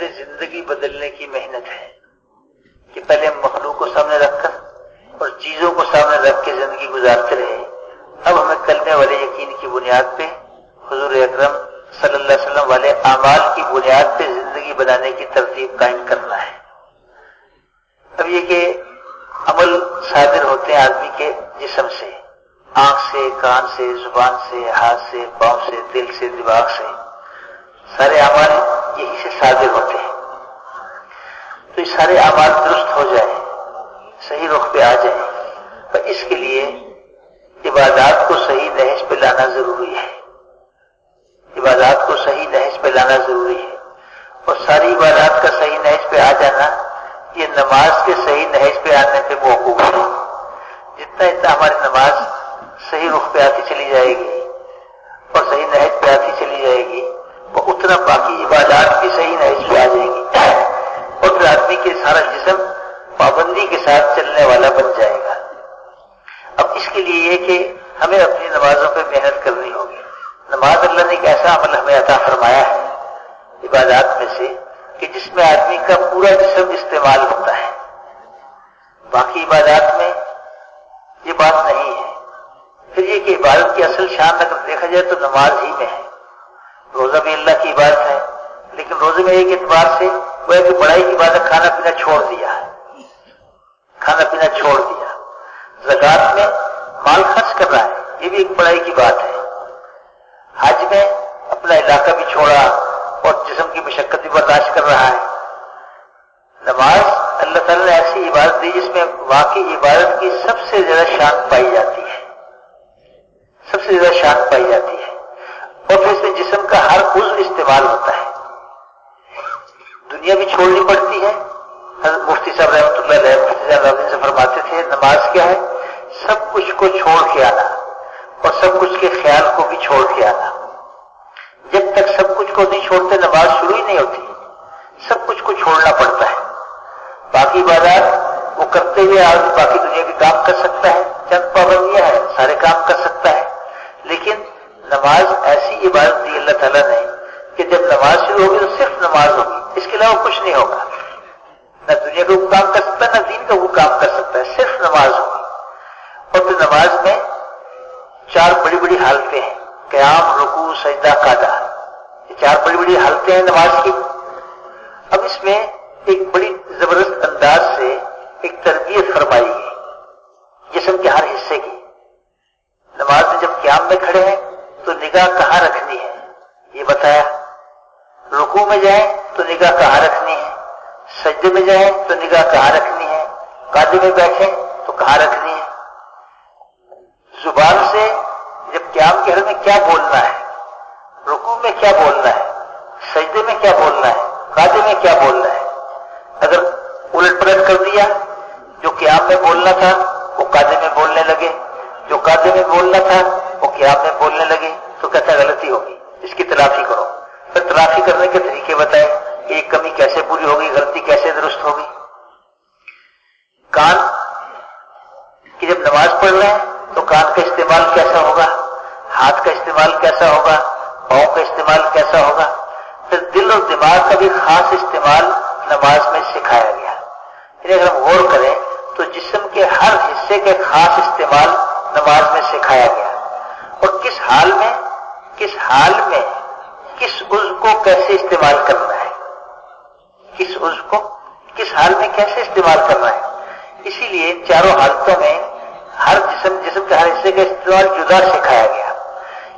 طرز زندگی بدلنے کی محنت ہے کہ پہلے ہم مخلوق کو سامنے رکھ کر اور چیزوں کو سامنے رکھ کے زندگی گزارتے رہے۔ اب ہمیں کلمے والے یقین کی بنیاد پہ حضور اکرم صلی اللہ علیہ وسلم والے اعمال کی بنیاد پہ زندگی بنانے کی ترتیب قائم کرنا ہے۔ اب یہ کہ عمل صادر ہوتے ہیں آدمی کے جسم سے، آنکھ سے، کان سے، زبان سے، ہاتھ سے، پاؤں سے، دل سے، دماغ سے۔ سارے اعمال کے لیے سازر ہوتے ہیں تو یہ سارے آباد درست ہو جائیں، صحیح رخ پہ آ جائیں۔ پر اس کے لیے عبادات کو صحیح نہج پہ لانا ضروری ہے۔ عبادات کو صحیح نہج پہ لانا ضروری ہے۔ اور ساری عبادات کا صحیح نہج پہ آ جانا، یہ نماز کے صحیح نہج پہ آنے پہ موقوف ہے۔ جتنا اتنا ہماری نماز صحیح رخ پہ آتی چلی جائے گی اور صحیح نہج پہ آتی چلی جائے گی وہ اتنا باقی عبادات بھی صحیح نائز کی آ جائیں گی۔ اور پھر آدمی کے سارا جسم پابندی کے ساتھ چلنے والا بن جائے گا۔ اب اس کے لیے یہ کہ ہمیں اپنی نمازوں پہ محنت کرنی ہوگی۔ نماز اللہ نے ایک ایسا عمل ہمیں عطا فرمایا ہے۔ عبادات میں سے کہ جس میں آدمی کا پورا جسم استعمال ہوتا ہے۔ باقی عبادات میں یہ بات نہیں ہے۔ پھر یہ کہ عبادت کی اصل شان اگر دیکھا جائے تو نماز ہی میں ہے۔ روزہ بھی اللہ کی عبادت ہے، لیکن روزے میں ایک اعتبار سے وہ ہے کہ بڑائی کی عبادت کھانا پینا چھوڑ دیا ہے۔ کھانا پینا چھوڑ دیا۔ زکات میں مال خرچ کرنا ہے، یہ بھی ایک بڑائی کی بات ہے۔ حج میں اپنا علاقہ بھی چھوڑا اور جسم کی مشقت بھی برداشت کر رہا ہے۔ نماز اللہ تعالیٰ نے ایسی عبادت دی جس میں واقعی عبادت کی سب سے زیادہ شان پائی جاتی ہے۔ سب سے زیادہ شان پائی جاتی ہے۔ اور پھر سے جسم کا ہر عضو استعمال ہوتا ہے۔ دنیا بھی چھوڑنی پڑتی ہے۔ مفتی صاحب رحمۃ اللہ علیہ، مفتی صاحب رحمۃ سے فرماتے تھے، نماز کیا ہے؟ سب کچھ کو چھوڑ کے آنا اور سب کچھ کے خیال کو بھی چھوڑ کے آنا۔ جب تک سب کچھ کو نہیں چھوڑتے، نماز شروع ہی نہیں ہوتی۔ سب کچھ کو چھوڑنا پڑتا ہے۔ باقی بازار وہ کرتے ہوئے آج باقی دنیا کے کام کر سکتا ہے۔ چند پابندیاں ہیں، سارے کام نماز ایسی عبادت دی اللہ تعالیٰ نے کہ جب نماز شروع ہوگی تو صرف نماز ہوگی، اس کے علاوہ کچھ نہیں ہوگا۔ نہ دنیا کا کام کر سکتا ہے نہ دین کا وہ کام کر سکتا ہے صرف نماز ہوگی۔ اور پھر نماز میں چار بڑی بڑی حالتیں ہیں۔ قیام، رکوع، سجدہ کادا یہ چار بڑی بڑی حالتیں ہیں نماز کی۔ اب اس میں ایک بڑی زبردست نگاہ کہاں رکھنی ہے؟ یہ بتایا۔ رکو میں جائیں تو نگاہ کہاں رکھنی ہے؟ سجدے میں جائیں تو نگاہ کہاں رکھنی ہے؟ قادے میں بیٹھے تو کہاں رکھنی ہے؟ زبان سے جب قیام کے حل میں کیا بولنا ہے؟ رکو میں کیا بولنا ہے؟ سجدے میں کیا بولنا ہے؟ قادے میں کیا بولنا ہے؟ اگر الٹ پلٹ کر دیا، جو قیام میں بولنا تھا وہ قادے میں بولنے لگے، جو قادے میں بولنا تھا وہ قیام میں بولنے لگے۔ تو کہتا ہے، غلطی ہوگی، اس کی تلافی کرو۔ پھر تلافی کرنے کے طریقے بتائے ایک کمی کیسے پوری ہوگی، غلطی کیسے درست ہوگی۔ کان کی جب نماز پڑھ رہے ہیں تو کان کا استعمال کیسا ہوگا؟ ہاتھ کا استعمال کیسا ہوگا؟ پاؤں کا استعمال کیسا ہوگا؟ پھر دل اور دماغ کا بھی خاص استعمال نماز میں سکھایا گیا۔ یعنی اگر ہم غور کریں تو جسم کے ہر حصے کا خاص استعمال نماز میں سکھایا گیا۔ اور کس حال میں؟ کس حال میں کس عز کو کیسے استعمال کرنا ہے؟ کس عز کو کس حال میں کیسے استعمال کرنا ہے؟ اسی لیے چاروں حالتوں میں ہر جسم جسم کے ہر حصے کا استعمال جدا سکھایا گیا۔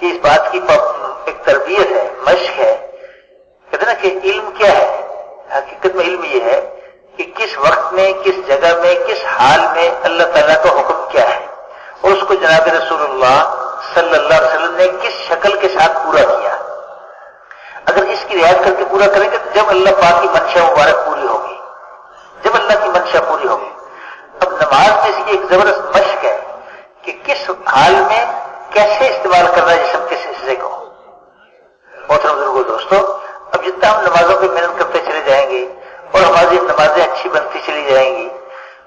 یہ اس بات کی ایک تربیت ہے، مشق ہے۔ کہتے نا کہ علم کیا ہے؟ حقیقت میں علم یہ ہے کہ کس وقت میں، کس جگہ میں، کس حال میں اللہ تعالیٰ کا حکم کیا ہے۔ اور اس کو جناب رسول اللہ صلی اللہ علیہ وسلم نے کس شکل کے ساتھ پورا کیا؟ اگر اس کی رعایت کر کے پورا کریں گے تو جب اللہ پاک کی منشا مبارک پوری ہوگی۔ جب اللہ کی منشا پوری ہوگی۔ اب نماز میں اس کی ایک زبردست مشق ہے کہ کس حال میں کیسے استعمال کرنا ہے جسم کے حصے کو۔ محترم بزرگ دوستو اب جتنا ہم نمازوں پہ محنت کرتے چلے جائیں گے اور ہماری نمازیں اچھی بنتی چلی جائیں گی،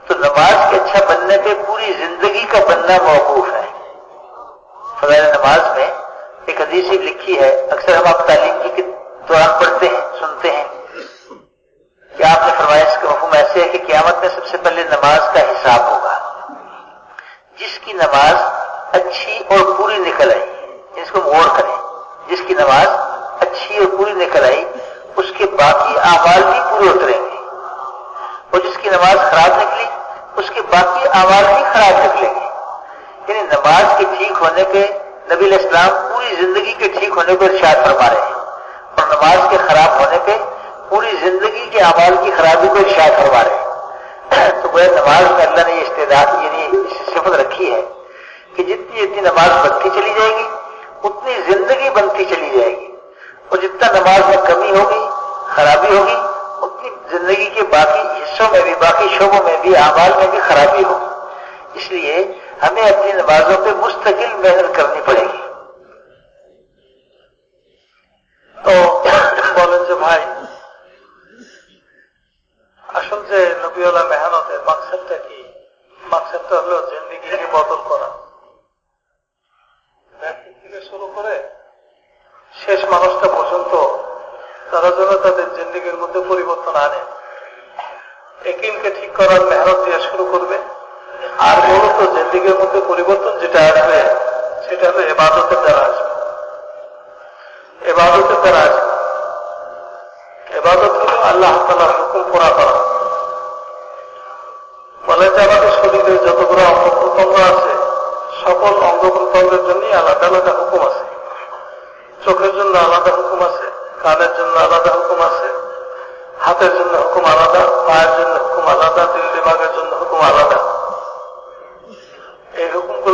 تو نماز کے اچھا بننے پہ پوری زندگی کا بننا موقوف ہے۔ نماز میں ایک حدیث لکھی ہے، اکثر ہم آپ تعلیم کی دوران پڑھتے ہیں، سنتے ہیں۔ کہ آپ نے فرمایا اس کا مفہوم ایسے ہے کہ قیامت میں سب سے پہلے نماز کا حساب ہوگا؟ جس کی نماز اچھی اور پوری نکل آئی یعنی جس کو غور کریں، جس کی نماز اچھی اور پوری نکل آئی، اس کے باقی آواز بھی پورے اتریں گے۔ اور جس کی نماز خراب نکلی، اس کے باقی آواز بھی خراب نکلیں گے۔ یعنی نماز کے ٹھیک ہونے پہ نبی علیہ السلام پوری زندگی کے ٹھیک ہونے کو ارشاد فرما رہے ہیں اور نماز کے خراب ہونے پہ پوری زندگی کے اعمال کی خرابی کو ارشاد فرما رہے ہیں۔ تو وہ نماز میں اللہ نے یہ استعداد یعنی صفت رکھی ہے کہ جتنی جتنی نماز بنتی چلی جائے گی، اتنی زندگی بنتی چلی جائے گی۔ اور جتنا نماز میں کمی ہوگی، خرابی ہوگی، اتنی زندگی کے باقی حصوں میں بھی، باقی شعبوں میں بھی، اعمال میں بھی خرابی ہوگی۔ اس لیے हमें अपनी नमाजों पे मुस्तकिल मेहनत करनी पड़ेगी তো বলেন যে ভাই আসল যে নবীওয়ালা মেহনতের মাকসাদটা কি মাকসাদটা হলো জিন্দিগিকে বদল করা ব্যক্তি থেকে শুরু করে শেষ মানুষটা পর্যন্ত তারা যেন তাদের জিন্দিগির মধ্যে পরিবর্তন আনে একিমকে ঠিক করার মেহনত দিয়ে শুরু করবে আর মূলত জিন্দিগির মধ্যে পরিবর্তন যেটা আসবে সেটা হলো এবাদতের দ্বারা আসবে। এবাদতের দ্বারা আসবে। এবাদত হল আল্লাহ তালার হুকুম পুরা করা। বলে যে আমাদের শরীরে যতগুলো অঙ্গ প্রত্যঙ্গ আছে, সকল অঙ্গ প্রত্যঙ্গের জন্যই আলাদা আলাদা হুকুম আছে। চোখের জন্য আলাদা হুকুম আছে, কানের জন্য আলাদা হুকুম আছে, হাতের জন্য হুকুম আলাদা, পায়ের জন্য হুকুম আলাদা দিল দিমাগের জন্য হুকুম আলাদা।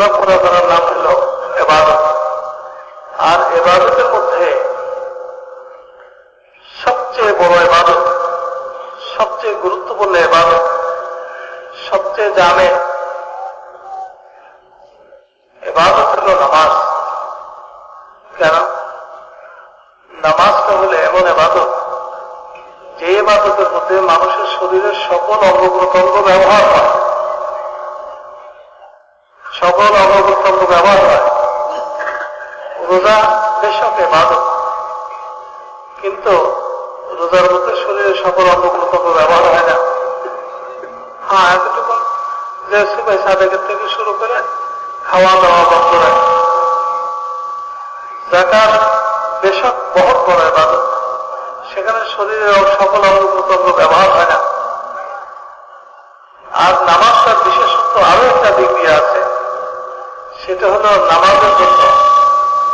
হুকুমগুলো পুরা করার নাম হল এবাদত। আর এবাদতের মধ্যে সবচেয়ে বড় এবাদত, সবচেয়ে গুরুত্বপূর্ণ এবাদত, সবচেয়ে জানে এবাদত হল নামাজ। কেন? নামাজটা হলে এমন এবাদত, যে এবাদতের মধ্যে মানুষের শরীরের সকল অঙ্গ প্রত্যঙ্গ ব্যবহার হয়। সকল অঙ্গ ব্যবহার হয়। রোজা বেশক এবাদত কিন্তু রোজার মধ্যে শরীরের সকল অঙ্গ ব্যবহার হয় না। হ্যাঁ এতটুকু যে সুবে সাদেকের থেকে শুরু করে খাওয়া দাওয়া বন্ধ রাখে। জাকার বেশক বহুত বড় এবাদত সেখানে শরীরের সকল অঙ্গ ব্যবহার হয় না। আর নামাজটার বিশেষত্ব আরও একটা দিক আছে সেটা হলো নামাজের জন্য।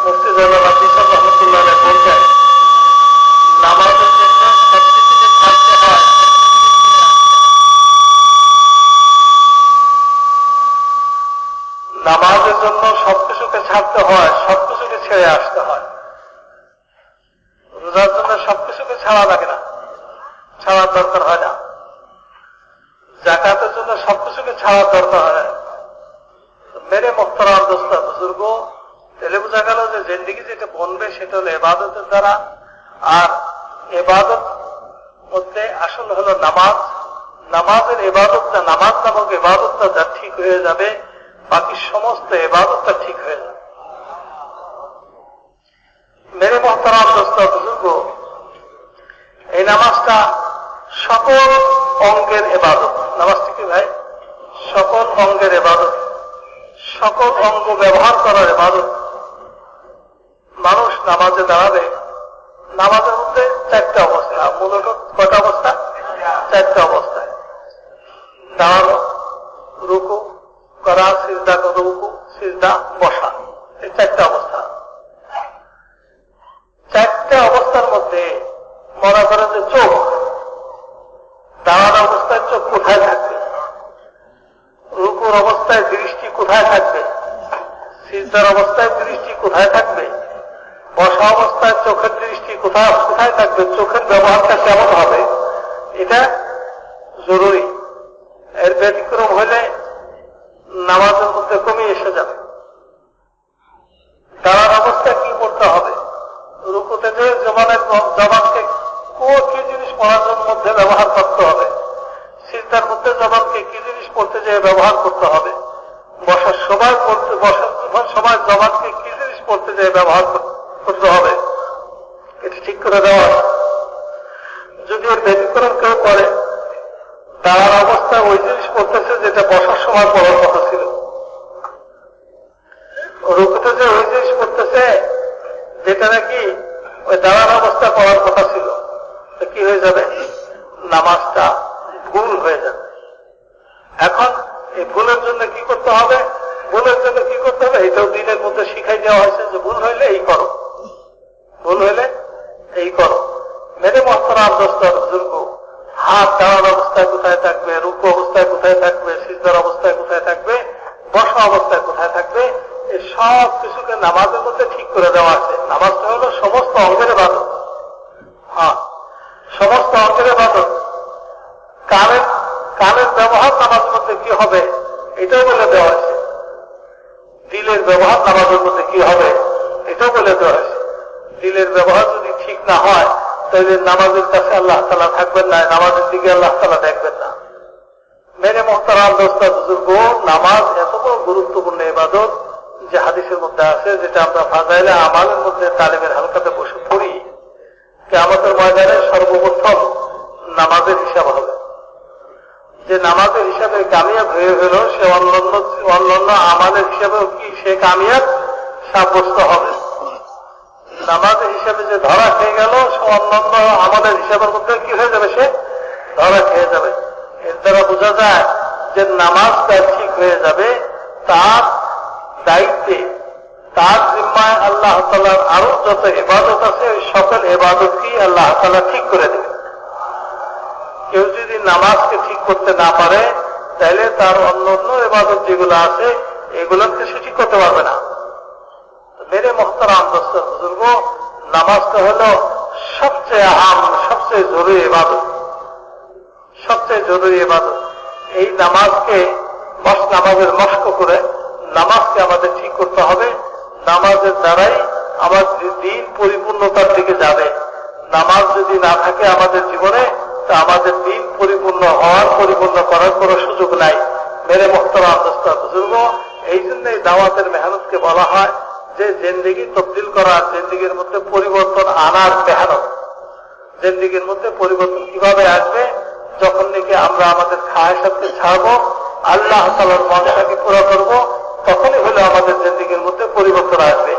মুফতি জানাল ইসা রহমতুল্লাহ বলছেন, নামাজের জন্য সবকিছু যে ছাড়তে হয়, নামাজের জন্য সবকিছুকে ছাড়তে হয়, সবকিছুকে ছেড়ে আসতে হয়। রোজার জন্য সবকিছুকে ছাড়া লাগে না, ছাড়ার দরকার হয় না। জাকাতের জন্য সবকিছুকে ছাড়ার দরকার হয় মোহতারাম দোস্তা বুজুর্গ। তেলে বোঝা গেল যে জিন্দিগি যেটা বনবে, সেটা হলো এবাদতের দ্বারা। আর এবাদত মধ্যে আসল হলো নামাজ। নামাজের এবাদতটা, নামাজ নামক এবাদতটা যা ঠিক হয়ে যাবে, বাকি সমস্ত এবাদতটা ঠিক হয়ে যাবে। মেরে মহতারাম দোস্তা, বুজুর্গ, এই নামাজটা সকল অঙ্গের এবাদত। নামাজটা কি ভাই? সকল অঙ্গের এবাদত। সকল অঙ্গ ব্যবহার করার এবাদত মানুষ নামাজে দাঁড়াবে। নামাজের মধ্যে চারটা অবস্থা। মূলত কটা অবস্থা? চারটা অবস্থায় দাঁড়ানো, রুকু করা, সিজদা রুকু, সিজদা, বসা। এই চারটা অবস্থা। চারটা অবস্থার মধ্যে মনে করে যে চোখ, দাঁড়ানো অবস্থায় চোখ কোথায় থাকবে? রুকুর অবস্থায় দৃষ্টি কোথায় থাকবে? সিজদার অবস্থায় দৃষ্টি কোথায় থাকবে? বসা অবস্থায় চোখের দৃষ্টি কোথায় কোথায় থাকবে? চোখের ব্যবহারটা কেমন হবে? এটা জরুরি। এর ব্যতিক্রম হলে নামাজের মধ্যে কমে এসে যাবে। দাঁড়ার অবস্থায় কি করতে হবে? রুকুতে যে জবানের জবানকে কো কি জিনিস পড়ার মধ্যে ব্যবহার করতে হবে? সিজদার মধ্যে জবানকে কি জিনিস পড়তে যেয়ে ব্যবহার করতে হবে? বসার পড়তে বসার সময় জবানকে কি জিনিস পড়তে যেয়ে ব্যবহার করতে হবে? এটা ঠিক করে দেওয়া যদি ওর ব্যতিক্রম কেউ করে দাঁড়ার অবস্থায় ওই জিনিস পড়তেছে যেটা বসার সময় পড়ার কথা ছিল। রুকুতে যে ওই জিনিস পড়তেছে, যেটা নাকি ওই দাঁড়ার অবস্থা পড়ার কথা ছিল কি হয়ে যাবে? নামাজটা ভুল হয়ে যাবে। এখন এই ভুলের জন্য কি করতে হবে? ভুলের জন্য কি করতে হবে? এটাও দিনের মধ্যে শিখাই দেওয়া হয়েছে যে ভুল হইলে এই করো। ভুল হইলে এই করো। মেরে মহতরাম দোস্তর বুজুর্গ, হাত দেওয়ার অবস্থায় কোথায় থাকবে? রুকু অবস্থায় কোথায় থাকবে? সিজদার অবস্থায় কোথায় থাকবে? বসা অবস্থায় কোথায় থাকবে? এই সব কিছুকে নামাজের মধ্যে ঠিক করে দেওয়া আছে। নামাজটা হলো সমস্ত অঙ্গের বাদত হ্যাঁ সমস্ত অঙ্গের বাদত কানের কানের ব্যবহার নামাজের মধ্যে কি হবে? এটাও বলে দেওয়া আছে দিলের ব্যবহার নামাজের মধ্যে কি হবে? এটাও বলে দেওয়া আছে দিলের ব্যবহার যদি ঠিক না হয়, তাহলে নামাজের কাছে আল্লাহ তালা থাকবেন না, নামাজের দিকে আল্লাহ তালা দেখবেন না। মেরে মোহতারাম দোস্তা, বুজুর্গ, নামাজ এত বড় গুরুত্বপূর্ণ এবাদত যে হাদিসের মধ্যে আছে, যেটা আমরা ফাজাইলে আমালের মধ্যে তালিমের হালকাতে বসে পড়ি। যে আমাদের ময়দানে সর্বপ্রথম নামাজের হিসাব হবে। যে নামাজের হিসাবে কামিয়াব হয়ে গেল, সে অন্যান্য অন্যান্য আমাদের হিসাবেও কি সে কামিয়াব? সাব্যস্ত হবে। নামাজের হিসাবে যে ধরা খেয়ে গেল, সে অন্যান্য আমাদের হিসাবের মধ্যে কি হয়ে যাবে সে? ধরা খেয়ে যাবে। এর দ্বারা বোঝা যায় যে নামাজটা ঠিক হয়ে যাবে, তার দায়িত্বে, তার জিম্মায় আল্লাহ তালার আরও যত এবাদত আছে সকল এবাদতকেই আল্লাহ তালা ঠিক করে দেবে। কেউ যদি নামাজকে ঠিক করতে না পারে, তাহলে তার অন্য অন্য এবাদত যেগুলো আছে, এগুলোকে সে ঠিক করতে পারবে না। মেরে দোস্তর বুজুর্গ, নামাজটা হল সবচেয়ে আহাম, সবচেয়ে জরুরি এবাদত সবচেয়ে জরুরি এবাদত এই নামাজকে মস, নামাজের মস্ক করে নামাজকে আমাদের ঠিক করতে হবে। নামাজের দ্বারাই আমার দিন পরিপূর্ণতার দিকে যাবে। নামাজ যদি না থাকে আমাদের জীবনে তা আমাদের দিন পরিপূর্ণ হওয়ার, পরিপূর্ণ করার কোনো সুযোগ নাই। মেরে মোহতারাম দোস্তা বুজুর্গ, এই জন্য এই দাওয়াতের মেহনতকে বলা হয় যে জেন্দিগি তবদিল করার জেন্দিগির মধ্যে পরিবর্তন আনার মেহনত। জেন্দিগির মধ্যে পরিবর্তন কীভাবে আসবে? যখন নাকি আমরা আমাদের খায়সাতকে ছাড়বো, আল্লাহ তালার মনটাকে পুরো করব, তখনই হলো আমাদের জেন্দিগির মধ্যে পরিবর্তন আসবে।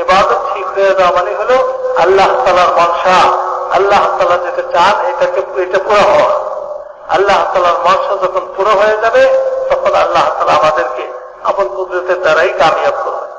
এবাদত ঠিক হয়ে যাওয়া মানে হলো আল্লাহ তালার মনসা। আল্লাহ তালা যেটা চান, এটাকে, এটা পুরো হওয়া। আল্লাহ তালার মনসা যখন পুরো হয়ে যাবে, তখন আল্লাহ তালা আমাদেরকে আপন কুদরতের দ্বারাই কামিয়াব করবে।